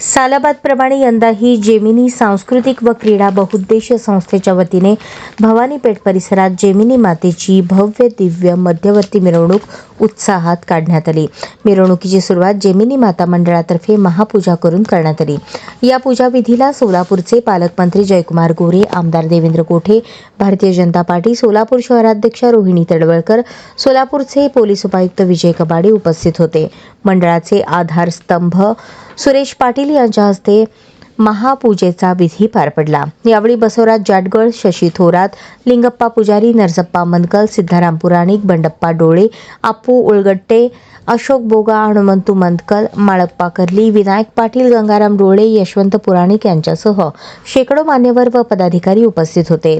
सालाबादप्रमाणे यंदाही जेमिनी सांस्कृतिक व क्रीडा बहुउद्देशीय संस्थेच्या वतीने भवानीपेठ परिसरात जेमिनी मातेची भव्य दिव्य मध्यवर्ती मिरवणूक उत्साहात काढण्यात आली. मिरवणुकीची सुरुवात जेमिनी माता मंडळातर्फे महापूजा करून करण्यात आली. या पूजाविधीला सोलापूरचे पालकमंत्री जयकुमार गोरे आमदार देवेंद्र कोठे भारतीय जनता पार्टी सोलापूर शहराध्यक्ष रोहिणी तडवळकर सोलापूरचे पोलीस उपायुक्त विजय कबाडे उपस्थित होते. मंडळाचे आधारस्तंभ सुरेश पाटील यांच्या हस्ते महापूजेचा विधी पार पडला. यावेळी बसवराज जाटगळ शशी थोरात लिंगप्पा पुजारी नरसप्पा मनकल सिद्धाराम पुराणिक बंडप्पा डोळे आप्पू उळगट्टे अशोक बोगा हनुमंतू मंदकल माळप्पा कर्ली विनायक पाटील गंगाराम डोळे यशवंत पुराणिक यांच्यासह शेकडो मान्यवर व पदाधिकारी उपस्थित होते.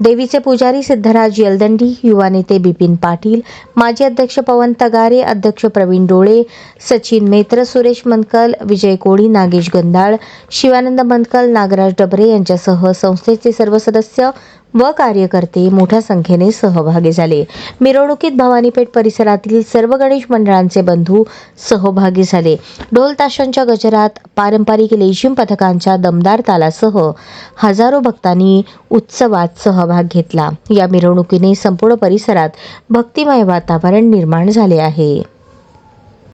देवीचे पुजारी सिद्धराज यलदंडी युवा नेते बिपिन पाटील माजी अध्यक्ष पवन तगारे अध्यक्ष प्रवीण डोळे सचिन मेत्र सुरेश मनकल विजय कोळी नागेश गंधाळ शिवानंद मनकल नागराज डबरे यांच्यासह संस्थेचे सर्व सदस्य व कार्यकर्ते मोठ्या संख्येने सहभागी झाले. मिरवणुकीत भवानीपेठ परिसरातील सर्व गणेश मंडळांचे बंधू सहभागी झाले. ढोल ताशांच्या गजरात पारंपरिक लेझिम पथकांच्या दमदार तालासह हजारो भक्तांनी उत्सवात सहभाग घेतला. या मिरवणुकीने संपूर्ण परिसरात भक्तिमय वातावरण निर्माण झाले आहे.